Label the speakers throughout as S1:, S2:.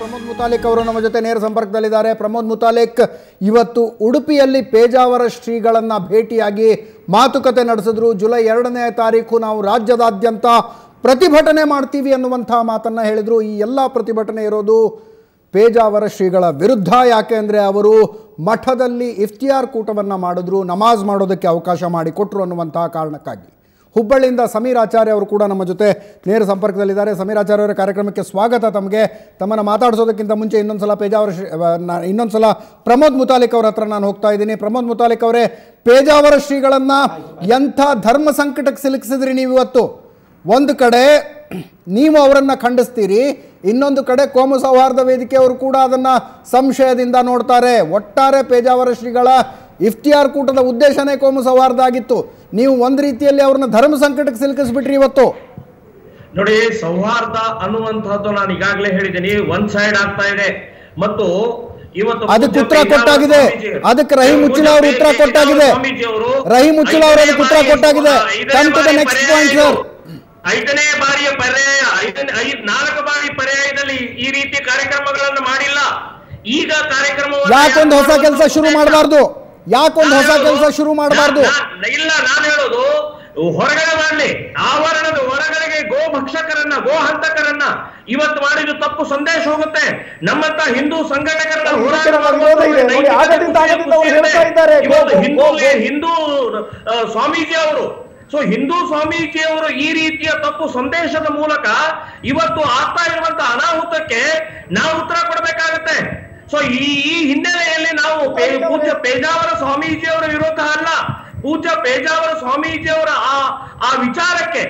S1: ಪ್ರಮೋದ್ ಮುತಾಲಿಕ್ ಅವರು ನಮ್ಮ ಜೊತೆ ನೇರ ಸಂಪರ್ಕದಲ್ಲಿದ್ದಾರೆ. ಪ್ರಮೋದ್ ಮುತಾಲಿಕ್, ಇವತ್ತು ಉಡುಪಿಯಲ್ಲಿ ಪೇಜಾವರ ಶ್ರೀಗಳನ್ನು ಭೇಟಿಯಾಗಿ ಮಾತುಕತೆ ನಡೆಸಿದ್ರು. ಜುಲೈ ಎರಡನೇ ತಾರೀಕು ನಾವು ರಾಜ್ಯದಾದ್ಯಂತ ಪ್ರತಿಭಟನೆ ಮಾಡ್ತೀವಿ ಅನ್ನುವಂತಹ ಮಾತನ್ನು ಹೇಳಿದರು. ಈ ಎಲ್ಲ ಪ್ರತಿಭಟನೆ ಇರೋದು ಪೇಜಾವರ ಶ್ರೀಗಳ ವಿರುದ್ಧ. ಯಾಕೆ ಅಂದರೆ ಅವರು ಮಠದಲ್ಲಿ ಇಫ್ತಿಯಾರ್ ಕೂಟವನ್ನು ಮಾಡಿದ್ರು. ನಮಾಜ್ ಮಾಡೋದಕ್ಕೆ ಅವಕಾಶ ಮಾಡಿಕೊಟ್ರು ಅನ್ನುವಂತಹ ಕಾರಣಕ್ಕಾಗಿ. ಹುಬ್ಬಳ್ಳಿಯಿಂದ ಸಮೀರ್ ಆಚಾರ್ಯ ಅವರು ಕೂಡ ನಮ್ಮ ಜೊತೆ ನೇರ ಸಂಪರ್ಕದಲ್ಲಿದ್ದಾರೆ. ಸಮೀರ್ ಆಚಾರ್ಯ ಅವರ ಕಾರ್ಯಕ್ರಮಕ್ಕೆ ಸ್ವಾಗತ ತಮಗೆ. ತಮ್ಮನ್ನು ಮಾತಾಡಿಸೋದಕ್ಕಿಂತ ಮುಂಚೆ ಇನ್ನೊಂದ್ಸಲ ಪೇಜಾವರ ಶ್ರೀ ಅಹ್, ನಾ- ಇನ್ನೊಂದ್ಸಲ ಪ್ರಮೋದ್ ಮುತಾಲಿಕ್ ಅವ್ರ ಹತ್ರ ನಾನು ಹೋಗ್ತಾ ಇದ್ದೀನಿ. ಪ್ರಮೋದ್ ಮುತಾಲಿಕ್ ಅವರೇ ಪೇಜಾವರ ಶ್ರೀಗಳನ್ನು ಎಂಥ ಧರ್ಮ ಸಂಕಟಕ್ಕೆ ಸಿಲುಕಿಸಿದ್ರಿ ನೀವು ಇವತ್ತು? ಒಂದು ಕಡೆ ನೀವು ಅವರನ್ನು ಖಂಡಿಸ್ತೀರಿ ಇನ್ನೊಂದು ಕಡೆ ಕೋಮು ಸೌಹಾರ್ದ ವೇದಿಕೆಯವರು ಕೂಡ ಅದನ್ನು ಸಂಶಯದಿಂದ ನೋಡ್ತಾರೆ. ಒಟ್ಟಾರೆ ಪೇಜಾವರ ಶ್ರೀಗಳ ಇಫ್ತಿಯಾರ್ ಕೂಟದ ಉದ್ದೇಶನೇ ಕೋಮು ಸೌಹಾರ್ದ ಆಗಿತ್ತು ನೀವು ಒಂದು ರೀತಿಯಲ್ಲಿ ಅವ್ರನ್ನ ಧರ್ಮ ಸಂಕಟಕ್ಕೆ ಸಿಲುಕಿಸ್ಬಿಟ್ರಿ ಇವತ್ತು
S2: ನೋಡಿ ಸೌಹಾರ್ದ ಅನ್ನುವಂತಹದ್ದು ನಾನು ಈಗಾಗಲೇ ಹೇಳಿದ್ದೀನಿ ಒನ್ ಸೈಡ್ ಆಗ್ತಾ ಇದೆ ಮತ್ತು ಇವತ್ತು
S1: ಅದಕ್ಕೆ ಉತ್ತರ ಕೊಟ್ಟಾಗಿದೆ. ಅದಕ್ಕೆ ರಹೀಂ ಮುಚ್ಚಿಲ ಅವರು ಉತ್ತರ ಕೊಟ್ಟಾಗಿದೆ. ರಹೀಂ ಉಚ್ಚಿಲ ಅವರು ಅದಕ್ಕೆ ಉತ್ತರ ಕೊಟ್ಟಾಗಿದೆ. point,
S2: ಇದು.
S1: sir.
S2: ಐದನೇ ಬಾರಿಯ ಪರ್ಯಾಯ ನಾಲ್ಕು ಬಾರಿ ಪರ್ಯಾಯದಲ್ಲಿ ಈ ರೀತಿ ಕಾರ್ಯಕ್ರಮಗಳನ್ನು ಮಾಡಿಲ್ಲ ಈಗ ಕಾರ್ಯಕ್ರಮ
S1: ಯಾಕೊಂದು ಹೊಸ ಕೆಲಸ ಶುರು ಮಾಡಬಾರ್ದು ಯಾಕೊಂದು ಹೊಸ ಕೆಲಸ ಶುರು ಮಾಡಬಾರ್ದು?
S2: ಇಲ್ಲ ನಾನು ಹೇಳೋದು ಹೊರಗಡೆ ಮಾಡಲಿ. ಆವರಣದ ಹೊರಗಡೆಗೆ ಗೋ ಭಕ್ಷಕರನ್ನ ಗೋ ಹಂತಕರನ್ನ ಇವತ್ತು ಮಾಡಿದ ತಪ್ಪು ಸಂದೇಶ ಹೋಗುತ್ತೆ. ನಮ್ಮಂತ ಹಿಂದೂ ಸಂಘಟಕರನ್ನ ಹಿಂದೂ. ಹಿಂದೂ ಸ್ವಾಮೀಜಿ ಅವರು ಸೊ ಹಿಂದೂ ಸ್ವಾಮೀಜಿ ಅವರು ಈ ರೀತಿಯ ತಪ್ಪು ಸಂದೇಶದ ಮೂಲಕ ಇವತ್ತು ಆಗ್ತಾ ಇರುವಂತ ಅನಾಹುತಕ್ಕೆ ನಾವು ಉತ್ತರ ಸೊ ಈ ಹಿನ್ನೆಲೆಯಲ್ಲಿ ನಾವು ಪೂಜ್ಯ ಪೇಜಾವರ ಸ್ವಾಮೀಜಿ ಅವರ ವಿರೋಧ ಅಲ್ಲ. ಪೂಜ್ಯ ಪೇಜಾವರ ಸ್ವಾಮೀಜಿಯವರ ಆ ಆ ವಿಚಾರಕ್ಕೆ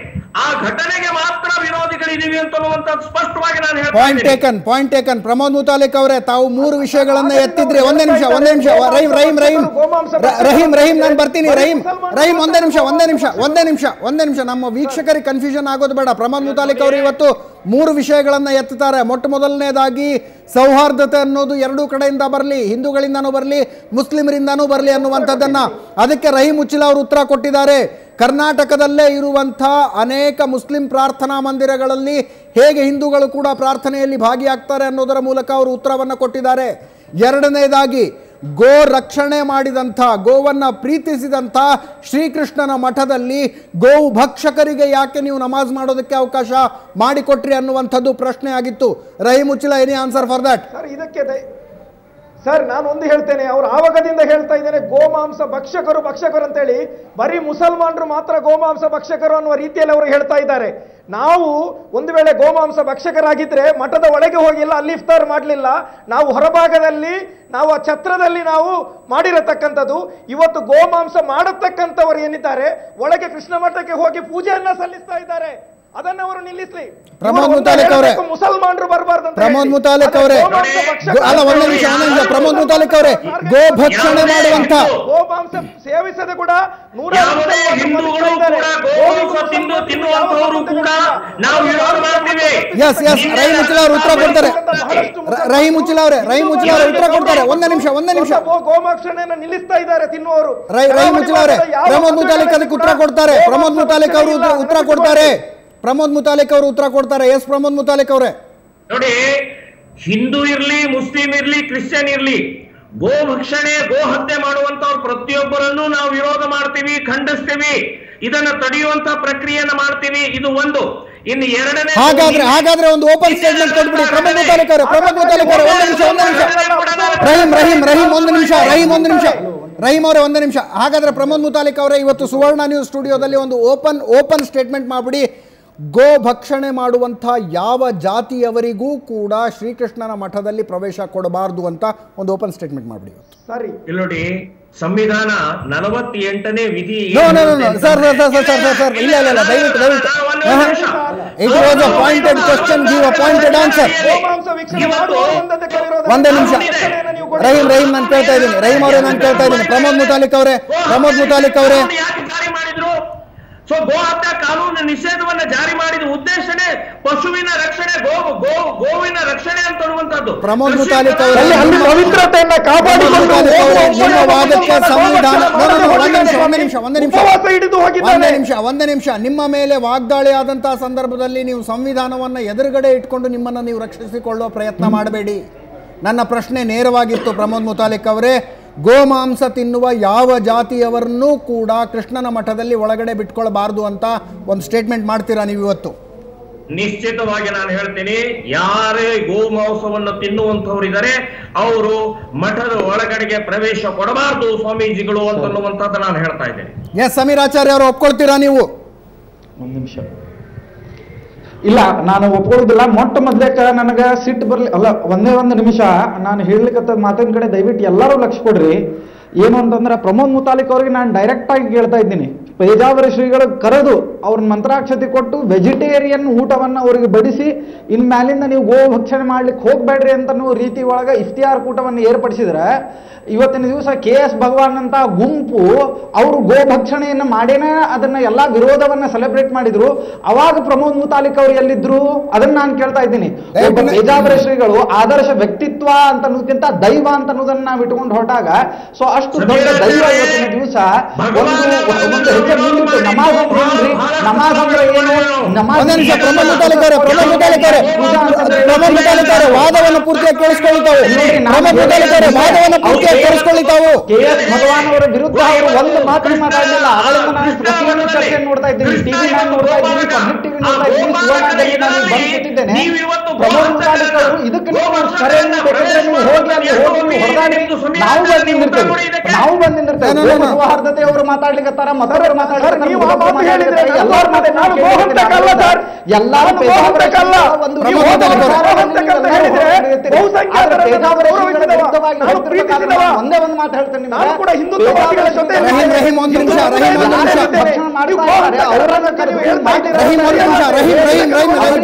S2: ಆ ಘಟನೆಗೆ ಮಾತ್ರ ವಿರೋಧಿಗಳಿದ್ದೀವಿ ಅಂತ ಸ್ಪಷ್ಟವಾಗಿ ನಾನು ಹೇಳ್ತೀನಿ
S1: point taken point taken Pramod Muthalik ಅವರೇ ತಾವು ಮೂರು ವಿಷಯಗಳನ್ನ ಎತ್ತಿದ್ರೆ. ಒಂದೇ ನಿಮಿಷ ಒಂದೇ ನಿಮಿಷ. ರಹೀಂ ರಹೀಂ ರಹೀಂ ರಹೀಂ ರಹೀಂ ನಾನು ಬರ್ತೀನಿ. ರಹೀಂ ರಹೀಂ ಒಂದೇ ನಿಮಿಷ ಒಂದೇ ನಿಮಿಷ ಒಂದೇ ನಿಮಿಷ ಒಂದೇ ನಿಮಿಷ. ನಮ್ಮ ವೀಕ್ಷಕರಿಗೆ ಕನ್ಫ್ಯೂಷನ್ ಆಗೋದು ಬೇಡ. ಪ್ರಮೋದ್ ಮುತಾಲಿಕ್ ಅವರು ಇವತ್ತು ಮೂರು ವಿಷಯಗಳನ್ನ ಎತ್ತುತ್ತಾರೆ ಮೊಟ್ಟ ಮೊದಲನೇದಾಗಿ ಸೌಹಾರ್ದತೆ ಅನ್ನೋದು ಎರಡೂ ಕಡೆಯಿಂದ ಬರಲಿ. ಹಿಂದೂಗಳಿಂದನೂ ಬರಲಿ ಮುಸ್ಲಿಮರಿಂದನೂ ಬರಲಿ ಅನ್ನುವಂಥದ್ದನ್ನು. ಅದಕ್ಕೆ ರಹೀಂ ಉಚ್ಚಿಲ ಅವರು ಉತ್ತರ ಕೊಟ್ಟಿದ್ದಾರೆ. ಕರ್ನಾಟಕದಲ್ಲೇ ಇರುವಂಥ ಅನೇಕ ಮುಸ್ಲಿಂ ಪ್ರಾರ್ಥನಾ ಮಂದಿರಗಳಲ್ಲಿ ಹೇಗೆ ಹಿಂದೂಗಳು ಕೂಡ ಪ್ರಾರ್ಥನೆಯಲ್ಲಿ ಭಾಗಿಯಾಗ್ತಾರೆ ಅನ್ನೋದರ ಮೂಲಕ ಅವರು ಉತ್ತರವನ್ನು ಕೊಟ್ಟಿದ್ದಾರೆ. ಎರಡನೇದಾಗಿ, ಗೋ ರಕ್ಷಣೆ ಮಾಡಿದಂಥ, ಗೋವನ್ನು ಪ್ರೀತಿಸಿದಂಥ ಶ್ರೀಕೃಷ್ಣನ ಮಠದಲ್ಲಿ ಗೋವು ಭಕ್ಷಕರಿಗೆ ಯಾಕೆ ನೀವು ನಮಾಜ್ ಮಾಡೋದಕ್ಕೆ ಅವಕಾಶ ಮಾಡಿಕೊಟ್ರಿ ಅನ್ನುವಂಥದ್ದು ಪ್ರಶ್ನೆ ಆಗಿತ್ತು Rahim Uchila any answer for that
S3: ಇದಕ್ಕೆ ಸರ್, ನಾನು ಒಂದು ಹೇಳ್ತೇನೆ, ಅವರು ಆವಾಗದಿಂದ ಹೇಳ್ತಾ ಇದ್ದೇನೆ ಗೋಮಾಂಸ ಭಕ್ಷಕರು ಭಕ್ಷಕರು ಅಂತೇಳಿ. ಬರೀ ಮುಸಲ್ಮಾನರು ಮಾತ್ರ ಗೋಮಾಂಸ ಭಕ್ಷಕರು ಅನ್ನುವ ರೀತಿಯಲ್ಲಿ ಅವರು ಹೇಳ್ತಾ ಇದ್ದಾರೆ. ನಾವು ಒಂದು ವೇಳೆ ಗೋಮಾಂಸ ಭಕ್ಷಕರಾಗಿದ್ರೆ ಮಠದ ಒಳಗೆ ಹೋಗಿಲ್ಲ, ಅಲ್ಲಿ ಇಫ್ತಾರ್ ಮಾಡಲಿಲ್ಲ. ನಾವು ಹೊರಭಾಗದಲ್ಲಿ, ನಾವು ಆ ಛತ್ರದಲ್ಲಿ ನಾವು ಮಾಡಿರತಕ್ಕಂಥದ್ದು. ಇವತ್ತು ಗೋಮಾಂಸ ಮಾಡತಕ್ಕಂಥವ್ರು ಏನಿದ್ದಾರೆ, ಒಳಗೆ ಕೃಷ್ಣ ಮಠಕ್ಕೆ ಹೋಗಿ ಪೂಜೆಯನ್ನ ಸಲ್ಲಿಸ್ತಾ ಇದ್ದಾರೆ. ಅದನ್ನ ಅವರು ನಿಲ್ಲಿಸ್ಲಿ.
S1: ಪ್ರಮೋದ್ ಮುತಾಲಿಕ್ ಅವರೇ.
S3: ಮುಸಲ್ಮಾನರು ಬರಬಾರ್ದು
S1: ಪ್ರಮೋದ್. ಮುತಾಲಿಕ್ ಅವರೇ. ಅಲ್ಲ ಒಂದೇ ನಿಮಿಷ ಒಂದೇ ಪ್ರಮೋದ್ ಮುತಾಲಿಕ್ ಅವರೇ ಗೋ ಭಕ್ಷಣೆ ಮಾಡುವಂಥ
S3: ಗೋಮಾಂಸ ಸೇವಿಸದೆ ಕೂಡ ನೂರಾರು
S2: ಹಿಂದೂಗಳು ಕೂಡ. ಗೋಮಾಂಸ ತಿಂದು ತಿನ್ನುವಂತವರು ಕೂಡ ನಾವು. ವಿರೋಧ ಮಾಡ್ತೀವಿ.
S1: ಎಸ್ ಎಸ್ ರೈ ಮುಚ್ಚಿಲ ಅವರು ಉತ್ತರ ಕೊಡ್ತಾರೆ. ರೈ ಮುಚ್ಚಿಲ ಅವರೇ ರೈ ಮುಚ್ಚಿಲ ಅವರು ಉತ್ತರ ಕೊಡ್ತಾರೆ. ಒಂದೇ ನಿಮಿಷ ಒಂದೇ ನಿಮಿಷ.
S3: ಗೋ- ಗೋಮಾಂಸನೆಯನ್ನ ನಿಲ್ಲಿಸ್ತಾ ಇದ್ದಾರೆ ತಿನ್ನುವರು
S1: ರೈ ರೈ ಮುಚ್ಚಿಲ ಅವರೇ. ಪ್ರಮೋದ್ ಮುತಾಲಿಕ್ ಅದಕ್ಕೆ ಉತ್ತರ ಕೊಡ್ತಾರೆ. ಪ್ರಮೋದ್ ಮುತಾಲಿಕ್ ಅವರು ಉತ್ತರ- ಉತ್ತರ ಕೊಡ್ತಾರೆ. ಪ್ರಮೋದ್ ಮುತಾಲಿಕ್ ಅವರು ಉತ್ತರ ಕೊಡ್ತಾರೆ. ಎಸ್ ಪ್ರಮೋದ್ ಮುತಾಲಿಕ್ ಅವರೇ.
S2: ನೋಡಿ ಹಿಂದೂ ಇರ್ಲಿ ಮುಸ್ಲಿಂ ಇರ್ಲಿ ಕ್ರಿಶ್ಚಿಯನ್ ಇರ್ಲಿ ಗೋ ಭಕ್ಷಣೆ ಗೋ ಹತ್ಯೆ ಮಾಡುವಂತವ್ರು ಪ್ರತಿಯೊಬ್ಬರನ್ನು ನಾವು ವಿರೋಧ ಮಾಡ್ತೀವಿ ಖಂಡಿಸ್ತೀವಿ. ಇದನ್ನ ತಡೆಯುವಂತ ಪ್ರಕ್ರಿಯೆಯನ್ನ ಮಾಡ್ತೀವಿ. ಇದು ಒಂದು. ಇನ್ನು ಎರಡನೇ
S1: ಹಾಗಾದ್ರೆ ಹಾಗಾದ್ರೆ ಒಂದು ಓಪನ್ ಸ್ಟೇಟ್ಮೆಂಟ್ ಕೊಟ್ಬಿಡಿ. ಪ್ರಮೋದ್ ಮುತಾಲಿಕ್ ಅವರೇ ಪ್ರಮೋದ್ ಮುತಾಲಿಕ್ ಅವರೇ ಒಂದು ನಿಮಿಷ ಒಂದು ನಿಮಿಷ. ರಹೀಂ ರಹೀಂ ರಹೀಂ ಒಂದು ನಿಮಿಷ ರಹೀಂ ಒಂದು ನಿಮಿಷ. ರಹೀಂ ಅವರೇ ಒಂದು ನಿಮಿಷ. ಹಾಗಾದ್ರೆ ಪ್ರಮೋದ್ ಮುತಾಲಿಕ್ ಅವರೇ ಇವತ್ತು ಸುವರ್ಣ ನ್ಯೂಸ್ ಸ್ಟುಡಿಯೋದಲ್ಲಿ ಒಂದು ಓಪನ್ ಓಪನ್ ಸ್ಟೇಟ್ಮೆಂಟ್ ಮಾಡಿಬಿಡಿ. ಗೋ ಭಕ್ಷಣೆ ಮಾಡುವಂಥ ಯಾವ ಜಾತಿಯವರಿಗೂ ಕೂಡ ಶ್ರೀಕೃಷ್ಣನ ಮಠದಲ್ಲಿ ಪ್ರವೇಶ ಕೊಡಬಾರದು ಅಂತ ಒಂದು ಓಪನ್ ಸ್ಟೇಟ್ಮೆಂಟ್ ಮಾಡಿಬಿಡಿ ಇವತ್ತು.
S3: ಸರಿ.
S2: ಇಲ್ಲಿ ನೋಡಿ ಸಂವಿಧಾನ ನಲವತ್ತೆಂಟನೇ ವಿಧಿ
S1: no no no sir sir sir sir sir sir ಇಲ್ಲ ಇಲ್ಲ ಇಲ್ಲ. ದಯವಿಟ್ಟು ದಯವಿಟ್ಟು. It was a pointed question give a pointed answer ಒಂದೇ ನಿಮಿಷ. ರಹೀಂ ರಹೀಂ ನಾನು ಕೇಳ್ತಾ ಇದ್ದೀನಿ. ರಹೀಂ ಅವರೇ ನಾನು ಕೇಳ್ತಾ ಇದ್ದೀನಿ. ಪ್ರಮೋದ್ ಮುತಾಲಿಕ್ ಅವರೇ ಪ್ರಮೋದ್ ಮುತಾಲಿಕ್ ಅವರೇ.
S2: ಸೊ ಗೋ ಹತ್ಯಾ ಕಾನೂನು ನಿಷೇಧವನ್ನ ಜಾರಿ ಮಾಡಿದ ಉದ್ದೇಶನೇ ಪಶುವಿನ ರಕ್ಷಣೆ ಗೋ ಗೋ ಗೋವಿನ ರಕ್ಷಣೆ ಅಂತ ಅನ್ನುವಂಥದ್ದು.
S1: ಪ್ರಮೋದ್
S2: ಕೃಷಿ
S1: ಮುತಾಲಿಕ್ ಅವರೇ,
S3: ಅಲ್ಲಿ ಅಲ್ಲಿ ಪವಿತ್ರತೆಯನ್ನ ಕಾಪಾಡಿಕೊಂಡು
S1: ಒಂದೇ ನಿಮಿಷ ಒಂದೇ ನಿಮಿಷ ನಿಮ್ಮ ಮೇಲೆ ವಾಗ್ದಾಳಿ ಆದಂತಹ ಸಂದರ್ಭದಲ್ಲಿ ನೀವು ಸಂವಿಧಾನವನ್ನ ಎದುರುಗಡೆ ಇಟ್ಕೊಂಡು ನಿಮ್ಮನ್ನ ನೀವು ರಕ್ಷಿಸಿಕೊಳ್ಳುವ ಪ್ರಯತ್ನ ಮಾಡಬೇಡಿ. ನನ್ನ ಪ್ರಶ್ನೆ ನೇರವಾಗಿತ್ತು ಪ್ರಮೋದ್ ಮುತಾಲಿಕ್ ಅವರೇ. ಗೋಮಾಂಸ ತಿನ್ನುವ ಯಾವ ಜಾತಿಯವರನ್ನೂ ಕೂಡ ಕೃಷ್ಣನ ಮಠದಲ್ಲಿ ಒಳಗಡೆ ಬಿಟ್ಕೊಳ್ಬಾರ್ದು ಅಂತ ಒಂದು ಸ್ಟೇಟ್ಮೆಂಟ್ ಮಾಡ್ತೀರಾ ನೀವು ಇವತ್ತು?
S2: ನಿಶ್ಚಿತವಾಗಿ ನಾನು ಹೇಳ್ತೀನಿ ಯಾರೇ ಗೋಮಾಂಸವನ್ನು ತಿನ್ನುವಂತವರಿದ್ದಾರೆ ಅವರು ಮಠದ ಒಳಗಡೆಗೆ ಪ್ರವೇಶ ಕೊಡಬಾರದು ಸ್ವಾಮೀಜಿಗಳು ಅಂತನ್ನುವಂಥದ್ದು ನಾನು ಹೇಳ್ತಾ ಇದ್ದೇನೆ.
S1: ಎಸ್ ಸಮೀರಾಚಾರ್ಯ ಅವರು ಒಪ್ಕೊಳ್ತೀರಾ ನೀವು?
S4: ಒಂದು ನಿಮಿಷ. ಇಲ್ಲ, ನಾನು ಒಪ್ಕೊಳ್ಳೋದಿಲ್ಲ. ಮೊಟ್ಟ ಮೊದ್ಲೇಕ ನನಗೆ ಸಿಟ್ಟು ಬರಲಿ ಅಲ್ಲ, ಒಂದೇ ಒಂದು ನಿಮಿಷ. ನಾನು ಹೇಳಲಿಕ್ಕೆ ಮಾತಿನ ಕಡೆ ದಯವಿಟ್ಟು ಎಲ್ಲರೂ ಲಕ್ಷ ಕೊಡ್ರಿ. ಏನು ಅಂತಂದ್ರೆ ಪ್ರಮೋದ್ ಮುತಾಲಿಕ್ ಅವ್ರಿಗೆ ನಾನು ಡೈರೆಕ್ಟ್ ಆಗಿ ಕೇಳ್ತಾ ಇದ್ದೀನಿ. ಪೇಜಾವರ ಶ್ರೀಗಳು ಕರೆದು ಅವ್ರನ್ನ ಮಂತ್ರಾಕ್ಷತೆ ಕೊಟ್ಟು ವೆಜಿಟೇರಿಯನ್ ಊಟವನ್ನ ಅವ್ರಿಗೆ ಬಡಿಸಿ ಇನ್ ಮ್ಯಾಲಿಂದ ನೀವು ಗೋ ಭಕ್ಷಣೆ ಮಾಡ್ಲಿಕ್ಕೆ ಹೋಗ್ಬೇಡ್ರಿ ಅಂತ ರೀತಿ ಒಳಗ ಇಫ್ತಿಯಾರ್ ಕೂಟವನ್ನು ಏರ್ಪಡಿಸಿದ್ರೆ ಇವತ್ತಿನ ದಿವಸ ಕೆ ಎಸ್ ಭಗವಾನ್ ಅಂತ ಗುಂಪು ಅವರು ಗೋ ಭಕ್ಷಣೆಯನ್ನು ಮಾಡೇನೆ ಅದನ್ನ ಎಲ್ಲಾ ವಿರೋಧವನ್ನ ಸೆಲೆಬ್ರೇಟ್ ಮಾಡಿದ್ರು. ಅವಾಗ ಪ್ರಮೋದ್ ಮುತಾಲಿಕ್ ಅವರು ಎಲ್ಲಿದ್ರು? ಅದನ್ನ ನಾನು ಕೇಳ್ತಾ ಇದ್ದೀನಿ. ಪೇಜಾವರ ಶ್ರೀಗಳು ಆದರ್ಶ ವ್ಯಕ್ತಿತ್ವ ಅಂತ ಅನ್ನೋದಕ್ಕಿಂತ ದೈವ ಅಂತ ಅನ್ನೋದನ್ನ ನಾವು ಇಟ್ಕೊಂಡು ಹೊರಟಾಗ ಸೊ ಅಷ್ಟು ದೊಡ್ಡ ದೈವ ಇವತ್ತಿನ ದಿವಸ ಒಂದು ನಮಾಜ್ ಅಂದ್ರೆ ಏನ್ರಿ ನಮಾಜ್ ಅಂದ್ರೆ ಏನು? ನಮಾಜ್
S1: ಒಂದೇ ನಿಮಿಷ ವಾದವನ್ನು ಪೂರ್ತಿಯಾಗಿ ಅವರೇ ವಾದವನ್ನು ಪೂರ್ತಿಯಾಗಿ ಕೇಳಿಸ್ಕೊಳ್ತಾವು.
S4: ಕೆ ಎಸ್ ಭಗವಾನ್ ಅವರ ವಿರುದ್ಧ ಅವರು ಒಂದು ಮಾತು ಮಾತಾಡಲಿಲ್ಲ. ಅವಳಿಂದ ನಾನು ಪ್ರತಿಯೊಂದು ಚರ್ಚೆ ನೋಡ್ತಾ ಇದ್ದೀನಿ. ಟಿವಿ ನಾನು ನೋಡ್ತಾ ಇದ್ದೀನಿ. ಪಬ್ಲಿಕ್ ಟಿವಿ ನೋಡ್ತಾ ಇದ್ದೀನಿ. ಸುವರ್ಣದಲ್ಲಿ ನಾನು ಬಂದು ಕೂತಿದ್ದೇನೆ ಪ್ರಮೋದ್ ಮುತಾಲಿಕ್ ಅವರು ಇದಕ್ಕೆ ನೀವು ಕರೆಯನ್ನು ಬೇಕಾದ್ರೆ ನೀವು ಹೋಗಿ ಅಲ್ಲಿ ಹೋಗಿ ಹೊರದಾಡಿ ನಾವು ಬಂದು ನಿಂದಿರ್ತೇವೆ ನಾವು ಬಂದು ನಿಂದಿರ್ತೇವೆ
S1: No, no, no, no.
S4: ಸೌಹಾರ್ದತೆ ಅವರು ಮಾತಾಡ್ಲಿಕ್ಕತ್ತಾರ ಮತದಾರರು ಒಂದು ಒಂದೇ ಮಾತು ಹೇಳ್ತೇನೆ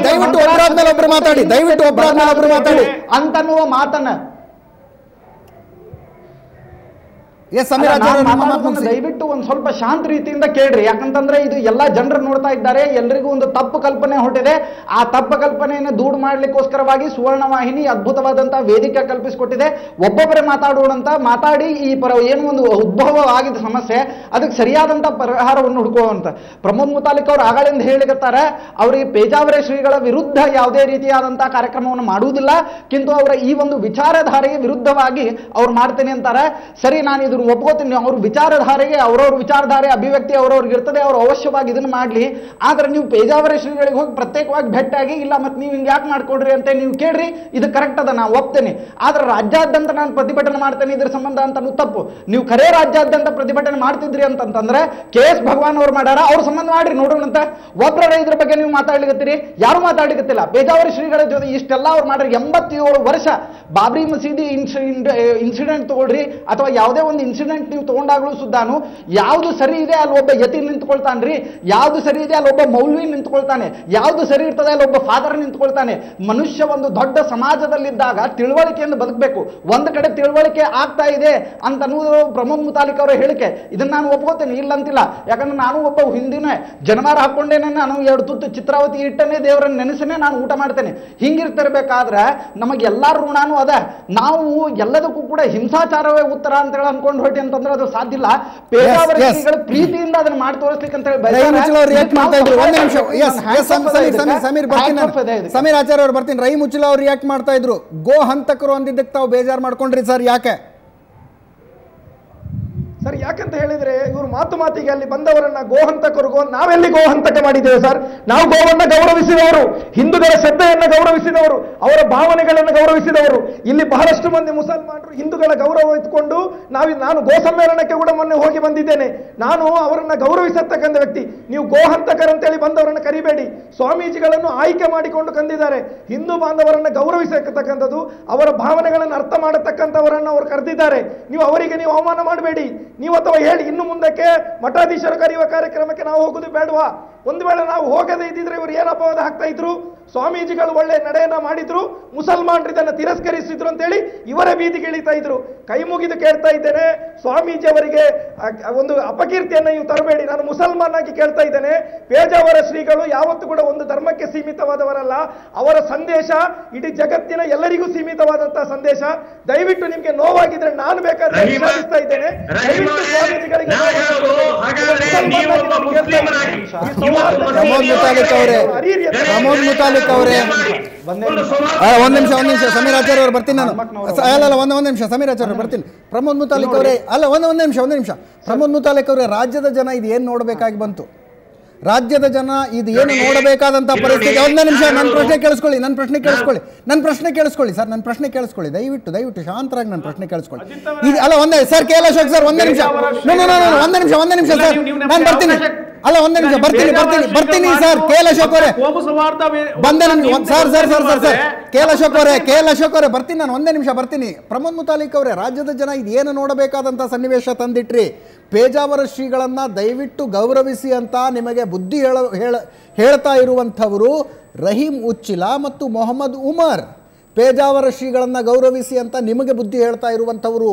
S1: ದಯವಿಟ್ಟು ಒಬ್ಬರಾದ್ಮೇಲೆ ಒಬ್ರು ಮಾತಾಡಿ ದಯವಿಟ್ಟು ಒಬ್ಬರಾದ್ಮೇಲೆ ಒಬ್ರು ಮಾತಾಡಿ.
S4: ಅಂತನ್ನುವ ಮಾತನ್ನ ದಯವಿಟ್ಟು ಒಂದ್ ಸ್ವಲ್ಪ ಶಾಂತ ರೀತಿಯಿಂದ ಕೇಳ್ರಿ. ಯಾಕಂತಂದ್ರೆ ಇದು ಎಲ್ಲಾ ಜನರು ನೋಡ್ತಾ ಇದ್ದಾರೆ ಎಲ್ರಿಗೂ ಒಂದು ತಪ್ಪು ಕಲ್ಪನೆ ಹೊಟ್ಟಿದೆ. ಆ ತಪ್ಪು ಕಲ್ಪನೆಯನ್ನು ದೂರ ಮಾಡ್ಲಿಕ್ಕೋಸ್ಕರವಾಗಿ ಸುವರ್ಣ ವಾಹಿನಿ ಅದ್ಭುತವಾದಂತಹ ವೇದಿಕೆ ಕಲ್ಪಿಸಿಕೊಟ್ಟಿದೆ. ಒಬ್ಬೊಬ್ಬರೇ ಮಾತಾಡೋಣಂತ ಮಾತಾಡಿ ಈ ಪರ ಏನು ಒಂದು ಉದ್ಭವವಾಗಿದ್ದ ಸಮಸ್ಯೆ ಅದಕ್ಕೆ ಸರಿಯಾದಂತಹ ಪರಿಹಾರವನ್ನು ಹುಡುಕುವಂತ ಪ್ರಮೋದ್ ಮುತಾಲಿಕ್ ಅವರು ಆಗಳಿಂದ ಅವರು ಅವ್ರಿಗೆ ಪೇಜಾವರೆ ಶ್ರೀಗಳ ವಿರುದ್ಧ ಯಾವುದೇ ರೀತಿಯಾದಂತಹ ಕಾರ್ಯಕ್ರಮವನ್ನು ಮಾಡುವುದಿಲ್ಲ ಕಿಂತು ಅವರ ಈ ಒಂದು ವಿಚಾರಧಾರೆಗೆ ವಿರುದ್ಧವಾಗಿ ಅವ್ರು ಮಾಡ್ತೇನೆ ಅಂತಾರೆ. ಸರಿ ನಾನು ಇದನ್ನು ಒಪ್ಕೋತೀನಿ, ಅವ್ರ ವಿಚಾರಧಾರೆಗೆ, ಅವ್ರವ್ರ ವಿಚಾರಧಾರೆ ಅಭಿವ್ಯಕ್ತಿ ಅವ್ರವ್ರಿಗೆ ಇರ್ತದೆ, ಅವ್ರು ಅವಶ್ಯವಾಗಿ ಇದನ್ನ ಮಾಡ್ಲಿ. ಆದರೆ ನೀವು ಪೇಜಾವರ ಶ್ರೀಗಳಿಗೆ ಹೋಗಿ ಪ್ರತ್ಯೇಕವಾಗಿ ಭೇಟಿಯಾಗಿ, ಇಲ್ಲ ಮತ್ತೆ ನೀವು ಹಿಂಗೆ ಯಾಕೆ ಮಾಡ್ಕೊಡ್ರಿ ಅಂತ ನೀವು ಕೇಳ್ರಿ, ಇದು ಕರೆಕ್ಟ್ ಅದ ನಾನು ಒಪ್ತೇನೆ. ಆದ್ರೆ ರಾಜ್ಯಾದ್ಯಂತ ನಾನು ಪ್ರತಿಭಟನೆ ಮಾಡ್ತೇನೆ ಇದ್ರ ಸಂಬಂಧ ಅಂತ ತಪ್ಪು. ನೀವು ಕರೆ ರಾಜ್ಯಾದ್ಯಂತ ಪ್ರತಿಭಟನೆ ಮಾಡ್ತಿದ್ರಿ ಅಂತಂತಂದ್ರೆ, ಕೆ ಎಸ್ ಭಗವಾನ್ ಅವ್ರು ಮಾಡ್ಯಾರ, ಅವ್ರ ಸಂಬಂಧ ಮಾಡ್ರಿ, ನೋಡೋಣ ಅಂತ. ಒಬ್ಬರ ಇದ್ರ ಬಗ್ಗೆ ನೀವು ಮಾತಾಡ್ಲಿಕತ್ತೀರಿ? ಯಾರು ಮಾತಾಡ್ಲಿಕತ್ತಿಲ್ಲ? ಪೇಜಾವರ ಶ್ರೀಗಳ ಜೊತೆ ಇಷ್ಟೆಲ್ಲ ಅವ್ರು ಮಾಡ್ರಿ ಎಂಬತ್ತೇಳು ವರ್ಷ. ಬಾಬ್ರಿ ಮಸೀದಿ ಇನ್ಸಿಡೆಂಟ್ ತಗೊಳ್ರಿ, ಅಥವಾ ಯಾವುದೇ ಒಂದು ಇನ್ಸಿಡೆಂಟ್ ನೀವು ತೊಗೊಂಡಾಗಲೂ ಸುದ್ದಾನು. ಯಾವುದು ಸರಿ ಇದೆ, ಅಲ್ಲಿ ಒಬ್ಬ ಯತಿ ನಿಂತ್ಕೊಳ್ತಾನ್ರಿ. ಯಾವುದು ಸರಿ ಇದೆ, ಅಲ್ಲಿ ಒಬ್ಬ ಮೌಲ್ವಿ ನಿಂತ್ಕೊಳ್ತಾನೆ. ಯಾವುದು ಸರಿ ಇರ್ತದೆ, ಅಲ್ಲಿ ಒಬ್ಬ ಫಾದರ್ ನಿಂತ್ಕೊಳ್ತಾನೆ. ಮನುಷ್ಯ ಒಂದು ದೊಡ್ಡ ಸಮಾಜದಲ್ಲಿದ್ದಾಗ ತಿಳುವಳಿಕೆಯನ್ನು ಬದುಕಬೇಕು. ಒಂದು ಕಡೆ ತಿಳುವಳಿಕೆ ಆಗ್ತಾ ಇದೆ ಅಂತ ಬ್ರಹ್ಮ ಮುತಾಲಿಕ್ ಅವರ ಹೇಳಿಕೆ. ಇದನ್ನ ನಾನು ಒಪ್ಕೋತೇನೆ ಇಲ್ಲ ಅಂತಿಲ್ಲ ಯಾಕಂದ್ರೆ ನಾನು ಒಬ್ಬ ಹಿಂದಿನ ಜನವಾರ ಹಾಕೊಂಡೇನೆ ನಾನು ಎರಡು ತುತ್ತು ಚಿತ್ರಾವತಿ ಇಟ್ಟನೆ, ದೇವರನ್ನ ನೆನೆಸನೆ ನಾನು ಊಟ ಮಾಡ್ತೇನೆ. ಹಿಂಗಿರ್ತಿರ್ಬೇಕಾದ್ರೆ ನಮಗೆ ಋಣಾನು ಅದ. ನಾವು ಎಲ್ಲದಕ್ಕೂ ಕೂಡ ಹಿಂಸಾಚಾರವೇ ಉತ್ತರ ಅಂತ ಹೇಳಿ ಅನ್ಕೊಂಡು ಹೊರಟಿ ಅಂತಂದ್ರೆ ಅದು ಸಾಧ್ಯ ಇಲ್ಲ. ಪ್ರೀತಿಯಿಂದ ಅದನ್ನ ಮಾಡಿ ತೋರಿಸ್ಲಿಕ್ಕೆ ಅಂತ ಹೇಳಿ
S1: ಸಮೀರ್ ಆಚಾರ್ಯ ಅವ್ರು ಬರ್ತೀನಿ ರೈ ಮುಚ್ಚಲ ಅವ್ರು ರಿಯಾಕ್ಟ್ ಮಾಡ್ತಾ ಇದ್ರು. ಗೋ ಹಂತಕರು ಅಂದಿದ್ದಕ್ಕೆ ತಾವು ಬೇಜಾರು ಮಾಡ್ಕೊಂಡ್ರಿ ಸರ್ ಯಾಕೆ?
S3: ಸರ್, ಯಾಕಂತ ಹೇಳಿದ್ರೆ ಇವರು ಮಾತು ಮಾತಿಗೆ ಅಲ್ಲಿ ಬಂದವರನ್ನ ಗೋಹಂತಕರು ಗೋ ನಾವೆಲ್ಲಿ ಗೋಹಂತಕ ಮಾಡಿದ್ದೇವೆ ಸರ್? ನಾವು ಗೋವನ್ನ ಗೌರವಿಸಿದವರು, ಹಿಂದೂಗಳ ಶ್ರದ್ಧೆಯನ್ನು ಗೌರವಿಸಿದವರು, ಅವರ ಭಾವನೆಗಳನ್ನು ಗೌರವಿಸಿದವರು. ಇಲ್ಲಿ ಬಹಳಷ್ಟು ಮಂದಿ ಮುಸಲ್ಮಾನರು ಹಿಂದೂಗಳ ಗೌರವ ಇಟ್ಕೊಂಡು ನಾವು, ನಾನು ಗೋ ಸಮ್ಮೇಳನಕ್ಕೆ ಕೂಡ ಮೊನ್ನೆ ಹೋಗಿ ಬಂದಿದ್ದೇನೆ. ನಾನು ಅವರನ್ನ ಗೌರವಿಸತಕ್ಕಂಥ ವ್ಯಕ್ತಿ. ನೀವು ಗೋಹಂತಕರಂತೇಳಿ ಬಂದವರನ್ನ ಕರಿಬೇಡಿ. ಸ್ವಾಮೀಜಿಗಳನ್ನು ಆಯ್ಕೆ ಮಾಡಿಕೊಂಡು ಕಂದಿದ್ದಾರೆ. ಹಿಂದೂ ಬಾಂಧವರನ್ನ ಗೌರವಿಸತಕ್ಕಂಥದ್ದು, ಅವರ ಭಾವನೆಗಳನ್ನು ಅರ್ಥ ಮಾಡತಕ್ಕಂಥವರನ್ನು ಅವರು ಕರೆದಿದ್ದಾರೆ. ನೀವು ಅವರಿಗೆ ನೀವು ಅವಮಾನ ಮಾಡಬೇಡಿ. ನೀವು ಅಥವಾ ಹೇಳಿ ಇನ್ನು ಮುಂದಕ್ಕೆ ಮಠಾಧೀಶರು ಕರೆಯುವ ಕಾರ್ಯಕ್ರಮಕ್ಕೆ ನಾವು ಹೋಗುದು ಬೇಡವಾ? ಒಂದು ವೇಳೆ ನಾವು ಹೋಗದೇ ಇದ್ದಿದ್ರೆ ಇವರು ಏನಪ್ಪ ಅಪವಾದ ಹಾಕ್ತಾ ಇದ್ರು? ಸ್ವಾಮೀಜಿಗಳು ಒಳ್ಳೆ ನಡೆಯನ್ನ ಮಾಡಿದ್ರು ಮುಸಲ್ಮಾನರು ಇದನ್ನ ತಿರಸ್ಕರಿಸಿದ್ರು ಅಂತೇಳಿ ಇವರ ಬೀದಿಗೆ ಇಳಿತಾ ಇದ್ರು. ಕೈ ಮುಗಿದು ಕೇಳ್ತಾ ಇದ್ದೇನೆ ಸ್ವಾಮೀಜಿ ಅವರಿಗೆ ಒಂದು ಅಪಕೀರ್ತಿಯನ್ನ ನೀವು ತರಬೇಡಿ ನಾನು ಮುಸಲ್ಮಾನ್ ಆಗಿ ಕೇಳ್ತಾ ಇದ್ದೇನೆ. ಪೇಜಾವರ ಶ್ರೀಗಳು ಯಾವತ್ತೂ ಕೂಡ ಒಂದು ಧರ್ಮಕ್ಕೆ ಸೀಮಿತವಾದವರಲ್ಲ. ಅವರ ಸಂದೇಶ ಇಡೀ ಜಗತ್ತಿನ ಎಲ್ಲರಿಗೂ ಸೀಮಿತವಾದಂತಹ ಸಂದೇಶ. ದಯವಿಟ್ಟು ನಿಮ್ಗೆ ನೋವಾಗಿದ್ರೆ ನಾನು ಬೇಕಾದ್ರೆ ವಿಷಾದಿಸ್ತಾ ಇದ್ದೇನೆ. ದಯವಿಟ್ಟು ಸ್ವಾಮೀಜಿಗಳಿಗೆ
S1: ಪ್ರಮೋದ್ ಮುತಾಲಿಕ್ ಅವರೇ, ಪ್ರಮೋದ್ ಮುತಾಲಿಕ್ ಅವರೇ,
S2: ಒಂದು
S1: ನಿಮಿಷ ಒಂದ್ ನಿಮಿಷ ಸಮೀರ್ ಆಚಾರ್ಯ ಅವ್ರು ಬರ್ತೀನಿ ನಾನು ಅಲ್ಲ ಅಲ್ಲ ಒಂದ್ ಒಂದ್ ನಿಮಿಷ ಸಮೀರ್ ಆಚಾರ್ಯ ಅವ್ರು ಬರ್ತೀನಿ ಪ್ರಮೋದ್ ಮುತಾಲಿಕ್ ಅವರೇ ಅಲ್ಲ ಒಂದ್ ಒಂದ್ ನಿಮಿಷ ಒಂದ್ ನಿಮಿಷ ಪ್ರಮೋದ್ ಮುತಾಲಿಕ್ ಅವರೇ ರಾಜ್ಯದ ಜನ ಇದು ಏನ್ ನೋಡ್ಬೇಕಾಗಿ ಬಂತು ರಾಜ್ಯದ ಜನ ಇದು ಏನು
S2: ನೋಡಿ,
S1: ನೋಡಬೇಕಾದಂತ ಪರಿಸ್ಥಿತಿ. ಒಂದ ನಿಮಿಷ ನನ್ನ ಪ್ರಶ್ನೆ ಕೇಳಿಸ್ಕೊಳ್ಳಿ ನನ್ನ ಪ್ರಶ್ನೆ ಕೇಳಿಸ್ಕೊಳ್ಳಿ ನನ್ನ ಪ್ರಶ್ನೆ ಕೇಳಿಸ್ಕೊಳ್ಳಿ ಸರ್ ನನ್ನ ಪ್ರಶ್ನೆ ಕೇಳಿಸ್ಕೊಳ್ಳಿ ದಯವಿಟ್ಟು ದಯವಿಟ್ಟು ಶಾಂತರಾಗಿ ನನ್ನ ಪ್ರಶ್ನೆ ಕೇಳಿಸ್ಕೊಳ್ಳಿ. ಇದು ಅಲ್ಲ ಒಂದೇ ಸರ್ ಕೆ ಅಶೋಕ್ ಸರ್ ಒಂದೇ ನಿಮಿಷ. ನೋ ನೋ ನೋ ಒಂದೇ ನಿಮಿಷ ಒಂದೇ ನಿಮಿಷ ಸರ್. ನಾನು ಬರ್ತೀನಿ. ಅಲ್ಲ ಒಂದೇ ನಿಮಿಷ ಬರ್ತೀನಿ ಬರ್ತೀನಿ ಬರ್ತೀನಿ ಸರ್ ಕೆ ಅಶೋಕ್ ಅವರೇ. ಬಂದೆ ನನ್ಗೆ ಒಂದು sir sir sir sir sir. K L ಅವರೇ ಅಶೋಕ್ ಅವರೇ, ಬರ್ತೀನಿ ನಾನು, ಒಂದೇ ನಿಮಿಷ ಬರ್ತೀನಿ. ಪ್ರಮೋದ್ ಮುತಾಲಿಕ್ ಅವರೇ, ರಾಜ್ಯದ ಜನ ಇದೇನು ನೋಡಬೇಕಾದಂಥ ಸನ್ನಿವೇಶ ತಂದಿಟ್ರಿ? ಪೇಜಾವರ ಶ್ರೀಗಳನ್ನ ದಯವಿಟ್ಟು ಗೌರವಿಸಿ ಅಂತ ನಿಮಗೆ ಬುದ್ಧಿ ಹೇಳ ಹೇಳ, ಹೇಳ್ತಾ ಇರುವಂಥವರು ರಹೀಂ ಉಚ್ಚಿಲ ಮತ್ತು ಮೊಹಮ್ಮದ್ ಉಮರ್. ಪೇಜಾವರ ಶ್ರೀಗಳನ್ನ ಗೌರವಿಸಿ ಅಂತ ನಿಮಗೆ ಬುದ್ಧಿ ಹೇಳ್ತಾ ಇರುವಂಥವರು.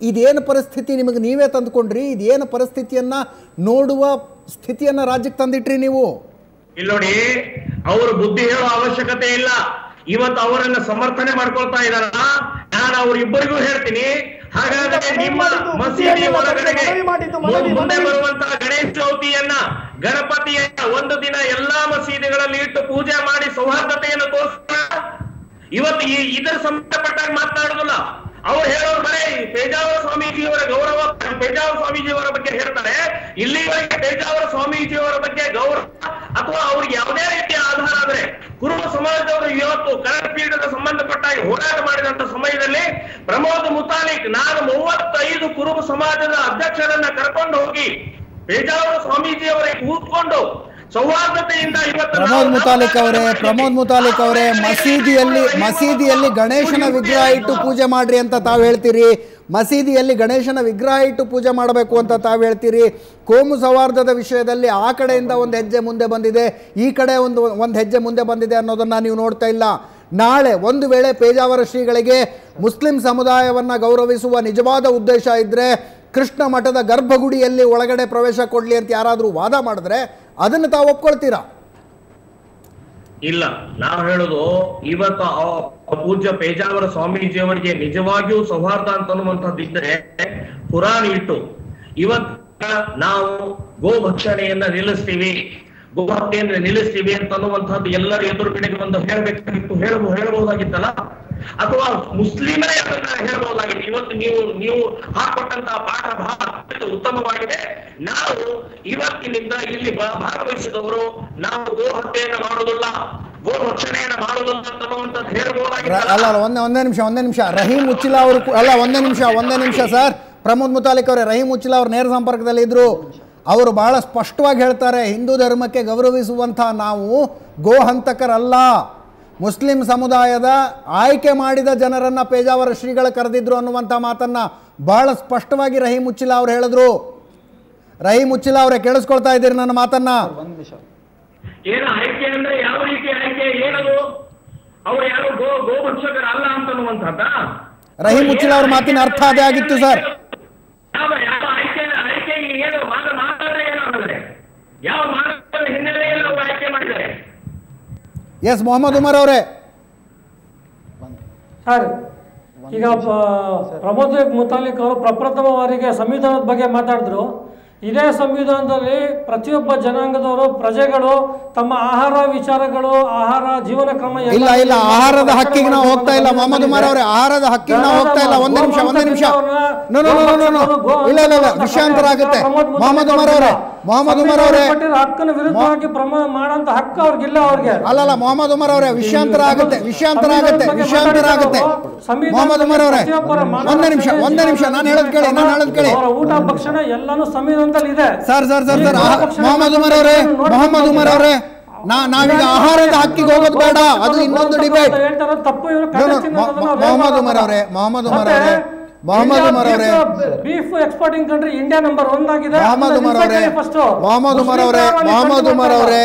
S1: ಇದೇನು ಪರಿಸ್ಥಿತಿ ನಿಮಗೆ ನೀವೇ ತಂದುಕೊಂಡ್ರಿ? ಇದೇನು ಪರಿಸ್ಥಿತಿಯನ್ನ ನೋಡುವ ಸ್ಥಿತಿಯನ್ನ ರಾಜ್ಯಕ್ಕೆ ತಂದಿಟ್ರಿ ನೀವು?
S2: ಇಲ್ಲಿ ನೋಡಿ ಅವರು ಬುದ್ಧಿ ಹೇಳೋ ಅವಶ್ಯಕತೆ ಇಲ್ಲ. ಇವತ್ತು ಅವರನ್ನ ಸಮರ್ಥನೆ ಮಾಡ್ಕೊಳ್ತಾ ಇದ್ದಾರ ನಾನು ಅವರಿಬ್ಬರಿಗೂ ಹೇಳ್ತೀನಿ. ಹಾಗಾದ್ರೆ ನಿಮ್ಮ ಮಸೀದಿ ಒಳಗಡೆಗೆ ಮುಂದೆ ಬರುವಂತಹ ಗಣೇಶ ಚೌತಿಯನ್ನ ಗಣಪತಿಯನ್ನ ಒಂದು ದಿನ ಎಲ್ಲಾ ಮಸೀದಿಗಳಲ್ಲಿ ಇಟ್ಟು ಪೂಜೆ ಮಾಡಿ ಸೌಹಾರ್ದತೆಯನ್ನು ತೋರಿಸ್ತಾರ ಇವತ್ತು ಈ ಇದರ ಸಂಬಂಧಪಟ್ಟಾಗ ಮಾತನಾಡುದಿಲ್ಲ. ಅವ್ರು ಹೇಳೋರು ಬರೇ ಪೇಜಾವರ ಸ್ವಾಮೀಜಿಯವರ ಗೌರವ ಪೇಜಾವರ ಸ್ವಾಮೀಜಿಯವರ ಬಗ್ಗೆ ಹೇಳ್ತಾರೆ. ಇಲ್ಲಿವರೆಗೆ ಪೇಜಾವರ ಸ್ವಾಮೀಜಿಯವರ ಬಗ್ಗೆ ಗೌರವ ಅಥವಾ ಅವ್ರಿಗೆ ಯಾವುದೇ ಸಮಾಜದವರು ಇವತ್ತು ಕರಪೀಡದ ಸಂಬಂಧಪಟ್ಟಾಗಿ ಹೋರಾಟ ಮಾಡಿದಂತ ಸಮಯದಲ್ಲಿ ಪ್ರಮೋದ್ ಮುತಾಲಿಕ್ ನಾನು ಮೂವತ್ತೈದು ಕುರುಬ ಸಮಾಜದ ಅಧ್ಯಕ್ಷರನ್ನ ಕರ್ಕೊಂಡು ಹೋಗಿ ಪೇಜಾವರ ಸ್ವಾಮೀಜಿಯವರಿಗೆ ಕೂತ್ಕೊಂಡು
S1: ಪ್ರಮೋದ್ ಮುತಾಲಿಕ್ ಅವರೇ ಪ್ರಮೋದ್ ಮುತಾಲಿಕ್ ಅವರೇ ಮಸೀದಿಯಲ್ಲಿ ಮಸೀದಿಯಲ್ಲಿ ಗಣೇಶನ ವಿಗ್ರಹ ಇಟ್ಟು ಪೂಜೆ ಮಾಡ್ರಿ ಅಂತ ತಾವು ಹೇಳ್ತೀರಿ. ಮಸೀದಿಯಲ್ಲಿ ಗಣೇಶನ ವಿಗ್ರಹ ಇಟ್ಟು ಪೂಜೆ ಮಾಡಬೇಕು ಅಂತ ತಾವು ಹೇಳ್ತೀರಿ. ಕೋಮು ಸೌಹಾರ್ದದ ವಿಷಯದಲ್ಲಿ ಆ ಕಡೆಯಿಂದ ಒಂದು ಹೆಜ್ಜೆ ಮುಂದೆ ಬಂದಿದೆ ಈ ಕಡೆ ಒಂದು ಒಂದು ಹೆಜ್ಜೆ ಮುಂದೆ ಬಂದಿದೆ ಅನ್ನೋದನ್ನ ನೀವು ನೋಡ್ತಾ ಇಲ್ಲ. ನಾಳೆ ಒಂದು ವೇಳೆ ಪೇಜಾವರ ಶ್ರೀಗಳಿಗೆ ಮುಸ್ಲಿಂ ಸಮುದಾಯವನ್ನು ಗೌರವಿಸುವ ನಿಜವಾದ ಉದ್ದೇಶ ಇದ್ದರೆ ಕೃಷ್ಣ ಮಠದ ಗರ್ಭಗುಡಿಯಲ್ಲಿ ಒಳಗಡೆ ಪ್ರವೇಶ ಕೊಡಲಿ ಅಂತ ಯಾರಾದರೂ ವಾದ ಮಾಡಿದ್ರೆ ಅದನ್ನು ತಾವು ಒಪ್ಕೊಳ್ತೀರಾ?
S2: ಇಲ್ಲ, ನಾವು ಹೇಳುದು ಇವತ್ತು ಪೂಜ್ಯ ಪೇಜಾವರ ಸ್ವಾಮೀಜಿಯವರಿಗೆ ನಿಜವಾಗಿಯೂ ಸೌಹಾರ್ದ ಅಂತ ಅನ್ನುವಂಥದ್ದು ಇದ್ರೆ ಪುರಾಣ ಇಟ್ಟು, ಇವತ್ತ ನಾವು ಗೋಭಕ್ಷಣೆಯನ್ನ ನಿಲ್ಲಿಸ್ತೀವಿ ಗೋಹತ್ಯೆಯನ್ನ ನಿಲ್ಲಿಸ್ತೀವಿ ಅಂತ ಅನ್ನುವಂಥದ್ದು ಎಲ್ಲರ ಎದುರುಗಡೆಗೆ ಬಂದು ಹೇಳ್ಬೇಕಾಗಿತ್ತು ಹೇಳಬಹುದು ಹೇಳಬಹುದಾಗಿತ್ತಲ್ಲ ಅಥವಾ ಮುಸ್ಲಿಮರೇ ಅದನ್ನ ಹೇಳಬಹುದಾಗಿದೆ. ಇವತ್ತು ನೀವು ನೀವು ಹಾಕೊಟ್ಟಂತಹ ಪಾಠ ಬಹಳ ಉತ್ತಮವಾಗಿದೆ. ನಾವು ಇವತ್ತಿನಿಂದ ಇಲ್ಲಿ ಭಾಗವಹಿಸಿದವರು ನಾವು ಗೋಹತ್ಯೆಯನ್ನ ಮಾಡುವುದಿಲ್ಲ.
S1: ಅಲ್ಲ ಒಂದೇ ಒಂದೇ ನಿಮಿಷ ಒಂದೇ ನಿಮಿಷ. ರಹೀಂ ಉಚ್ಚಿಲಾ ಅವರು ಅಲ್ಲ, ಒಂದೇ ನಿಮಿಷ ಒಂದೇ ನಿಮಿಷ, ಸರ್. ಪ್ರಮೋದ್ ಮುತಾಲಿಕ್ ಅವರೇ, ರಹೀಂ ಉಚ್ಚಿಲಾ ಅವರು ನೇರ ಸಂಪರ್ಕದಲ್ಲಿ ಇದ್ರು. ಅವರು ಬಹಳ ಸ್ಪಷ್ಟವಾಗಿ ಹೇಳ್ತಾರೆ, ಹಿಂದೂ ಧರ್ಮಕ್ಕೆ ಗೌರವಿಸುವಂತಹ ನಾವು ಗೋಹಂತಕರಲ್ಲ. ಮುಸ್ಲಿಂ ಸಮುದಾಯದ ಆಯ್ಕೆ ಮಾಡಿದ ಜನರನ್ನ ಪೇಜಾವರ ಶ್ರೀಗಳು ಕರೆದಿದ್ರು ಅನ್ನುವಂಥ ಮಾತನ್ನ ಬಹಳ ಸ್ಪಷ್ಟವಾಗಿ ರಹೀಂ ಉಚ್ಚಿಲ ಅವ್ರು ಹೇಳಿದ್ರು. ರಹೀಂ ಮುಚ್ಚಿಲಾ ಅವರೇ ಕೇಳಿಸ್ಕೊಳ್ತಾ ಇದ್ದೀರಿ ನನ್ನ ಮಾತನ್ನ?
S2: ಏನು ಆಯ್ಕೆ ಅಂದ್ರೆ ಯಾವ ರೀತಿ ಆಯ್ಕೆ? ಏನದು? ಅವ್ರು ಯಾರು ಗೋ ಗೋಭಕ್ಷಕರ ಅಲ್ಲ
S1: ರಹೀಂ ಉಚ್ಚಿಲ ಅವ್ರ ಮಾತಿನ ಅರ್ಥ ಅದೇ ಆಗಿತ್ತು ಸರ್.
S2: ಯಾವ ಯಾವ ಆಯ್ಕೆ ಏನು ಮಾತಾಡ ಯಾವ ಮಾನವ ಹಿನ್ನೆಲೆಯಲ್ಲಿ ಅವರು ಆಯ್ಕೆ ಮಾಡಿದ್ದಾರೆ?
S1: ಎಸ್ ಮೊಹಮ್ಮದ್ ಉಮರ್ ಅವರೇ.
S5: ಸರ್ ಈಗ ಪ್ರಮೋದ್ ಮುತಾಲಿಕ್ ಅವರು ಪ್ರಪ್ರಥಮ ಬಾರಿಗೆ ಸಂವಿಧಾನದ ಬಗ್ಗೆ ಮಾತಾಡಿದ್ರು. ಇದೇ ಸಂವಿಧಾನದಲ್ಲಿ ಪ್ರತಿಯೊಬ್ಬ ಜನಾಂಗದವರು ಪ್ರಜೆಗಳು ತಮ್ಮ ಆಹಾರ ವಿಚಾರಗಳು ಆಹಾರ ಜೀವನ ಕ್ರಮ ಎಲ್ಲ
S1: ಇಲ್ಲ ಇಲ್ಲ ಆಹಾರದ ಹಕ್ಕಿಗೆ ನಾವು ಹೋಗ್ತಾ ಇಲ್ಲ. ಮೊಹಮ್ಮದ್ ಉಮರ್ ಅವರೇ ಆಹಾರದ ಹಕ್ಕಿಗೆ ನಾವು ಹೋಗ್ತಾ ಇಲ್ಲ. ಒಂದ್ ನಿಮಿಷ ಒಂದೇ ನಿಮಿಷ. ಇಲ್ಲ ಇಲ್ಲ ವಿಷಯಾಂತರ ಆಗುತ್ತೆ. ಮೊಹಮ್ಮದ್ ಉಮರ್ ಅವರೇ. ಮೊಹಮ್ಮದ್ ಉಮರ್ ಅವರೇ.
S5: ಹಕ್ಕನ ವಿರುದ್ಧವಾಗಿ ಪ್ರಮಾಣ ಮಾಡಂತ ಹಕ್ಕು ಅವ್ರಿಗಿಲ್ಲ ಅವ್ರಿಗೆ.
S1: ಅಲ್ಲಲ್ಲ ಮೊಹಮ್ಮದ್ ಉಮರ್ ಅವರೇ ವಿಷಯಾಂತರ ಆಗುತ್ತೆ ವಿಷಯಾಂತರ ಆಗುತ್ತೆ ವಿಷಯಾಂತರ ಆಗುತ್ತೆ. ಮೊಹಮ್ಮದ್ ಉಮರ್ ಅವರೇ ಒಂದೇ ನಿಮಿಷ ಒಂದೇ ನಿಮಿಷ ನಾನು ಹೇಳೋದು ಕೇಳಿ ನಾನು ಹೇಳೋದು ಕೇಳಿ.
S5: ಊಟ ಭಕ್ಷಣ ಎಲ್ಲಾನು ಸಂವಿಧಾನದಲ್ಲಿ ಇದೆ.
S1: Sir sir sir sir Mohammed Umar ಅವರೇ ಮೊಹಮ್ಮದ್ ಉಮರ್ ಅವರೇ ನಾ ನಾವೀಗ ಆಹಾರದ ಹಕ್ಕಿಗೆ ಹೋಗೋದು ಬೇಡ ಅದು ಇನ್ನೊಂದು ಡಿಬೇಟ್. ಮೊಹಮ್ಮದ್ ಉಮರ್ ಅವರೇ ಮೊಹಮ್ಮದ್ ಉಮರ್ ಅವರೇ. ಮೊಹಮ್ಮದ್ ಉಮರ್ ಅವರೇ
S5: beef exporting country India number one ಆಗಿದೆ.
S1: ಮೊಹಮ್ಮದ್ ಉಮರ್ ಅವರೇ
S5: ಫಸ್ಟ್
S1: ಮೊಹಮ್ಮದ್ ಉಮರ್ ಅವರೇ ಮೊಹಮ್ಮದ್ ಉಮರ್ ಅವರೇ